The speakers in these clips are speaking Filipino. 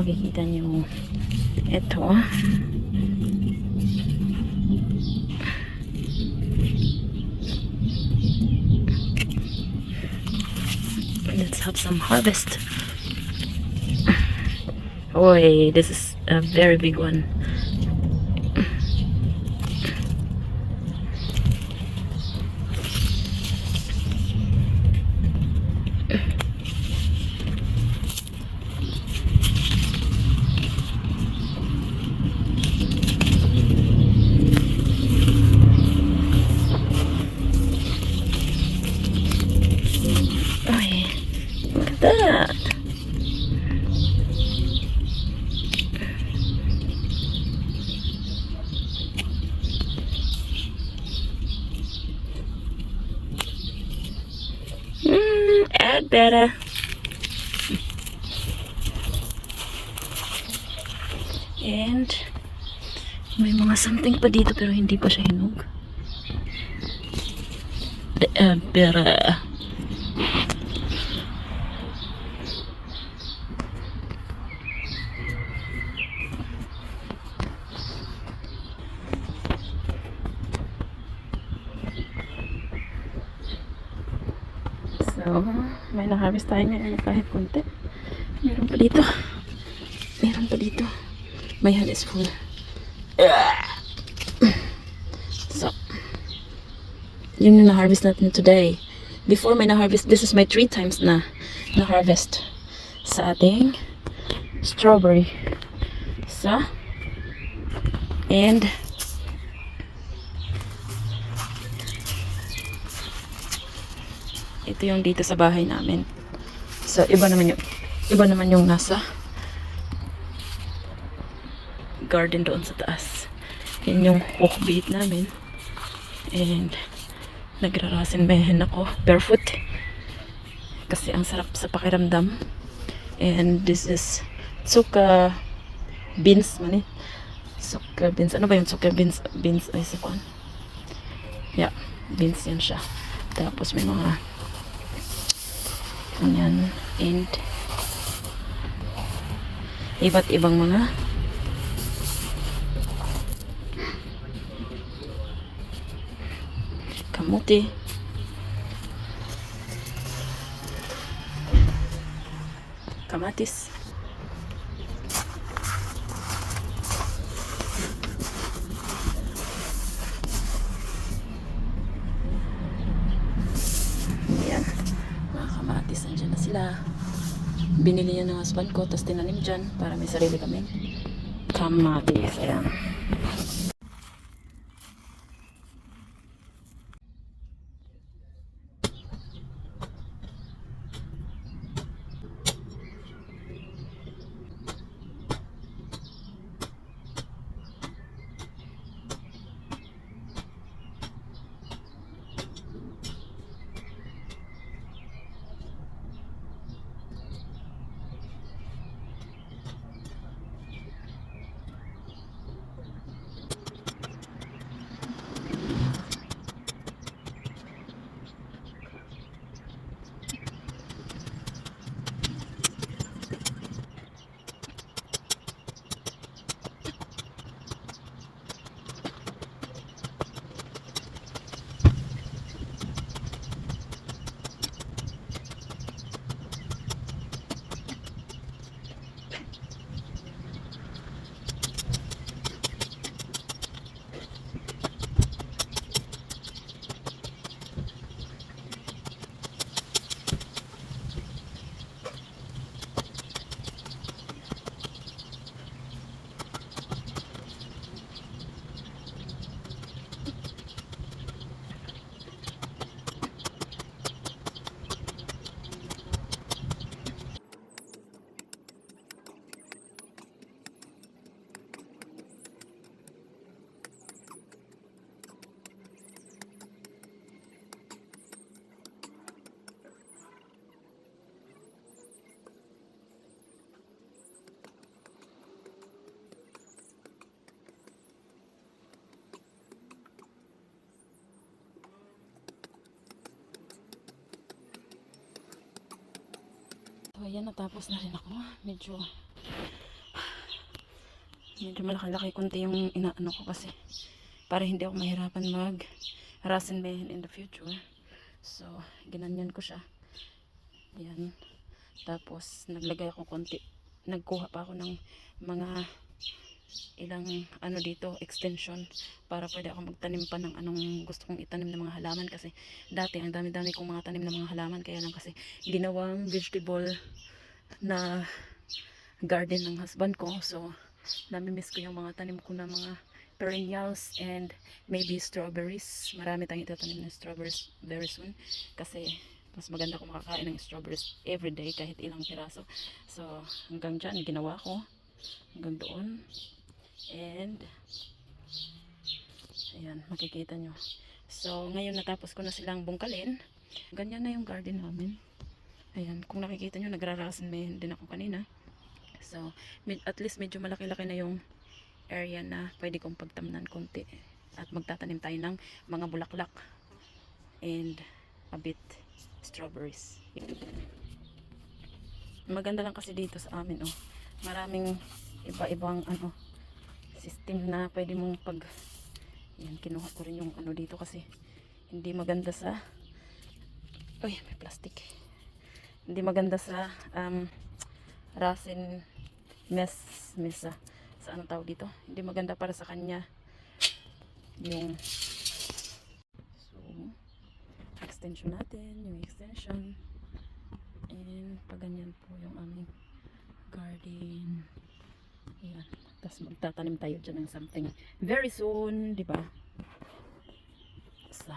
makikita niyo, ito, let's have some harvest. Oy, this is a very big one. That. Mm, add better. And may mga something pa dito pero hindi pa siya hinog. De- uh, So, may na-harvest tayo ngayon kahit konti. Meron pa dito. Meron pa dito. My hand full. So, yun yung na-harvest natin today. Before may na-harvest, this is my three times na na-harvest sa ating strawberry. So, and ito yung dito sa bahay namin. So, iba naman yung iba naman yung nasa garden doon sa taas. Yan yung walk beat namin. And nagrarasin mehen ako barefoot. Kasi ang sarap sa pakiramdam. And this is tsuka beans man eh. Tsuka beans. Ano ba yung tsuka beans? Beans ay sa. Yeah, beans yan siya. Tapos may mga Ayan. And iba't ibang mga kamuti. Kamatis. Sila. Binili niya ng husband ko, tapos tinanim dyan para may sarili kami. Kamatis, ayan. Ayan, natapos na rin ako. Medyo, medyo malaki-laki konti yung inaano ko kasi para hindi ako mahirapan mag mayhem in the future. So, ginanyan ko siya. Ayan. Tapos, naglagay ako konti. Nagkuha pa ako ng mga ilang ano dito, extension para pwede ako magtanim pa ng anong gusto kong itanim ng mga halaman. Kasi dati ang dami-dami kong mga tanim ng mga halaman. Kaya lang kasi ginawang vegetable na garden ng husband ko. So namimiss ko yung mga tanim ko na mga perennials and maybe strawberries. Marami tayong itatanim na strawberries very soon. Kasi mas maganda kung makakain ng strawberries everyday kahit ilang piraso. So hanggang dyan ginawa ko. Hanggang doon and ayan makikita nyo. So ngayon natapos ko na silang bungkalin. Ganyan na yung garden namin. Ayan kung nakikita nyo nagrarasan may din ako kanina. So at least medyo malaki-laki na yung area na pwede kong pagtamnan konti. At magtatanim tayo ng mga bulaklak and a bit strawberries. Maganda lang kasi dito sa amin oh. Maraming iba-ibang ano system na pwede mong pag yan kinuha ko rin yung ano dito kasi hindi maganda sa uy may plastic. Hindi maganda sa um, rasin mess mesa. Sa anong tawag dito? Hindi maganda para sa kanya. Yung so extension natin yung extension. And pag ganyan po yung aming garden. Ayan. Tapos magtatanim tayo dyan ng something very soon, di ba? Sa.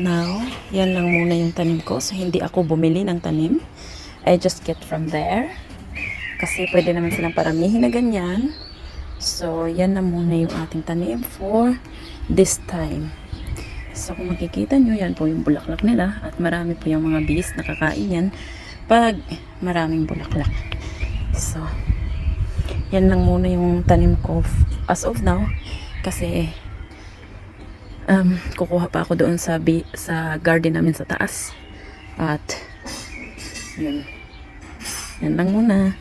Now, yan lang muna yung tanim ko. So, hindi ako bumili ng tanim. I just get from there. Kasi pwede naman silang paramihin na ganyan. So, yan na muna yung ating tanim for this time. So, kung makikita nyo, yan po yung bulaklak nila. At marami po yung mga bees na kakain yan pag maraming bulaklak. So, yan lang muna yung tanim ko as of now. Kasi, um, kukuha pa ako doon sa, sa garden namin sa taas. At, yun. Yan lang muna.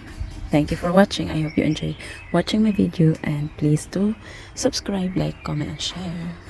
Thank you for watching. I hope you enjoy watching my video and please do subscribe, like, comment, and share.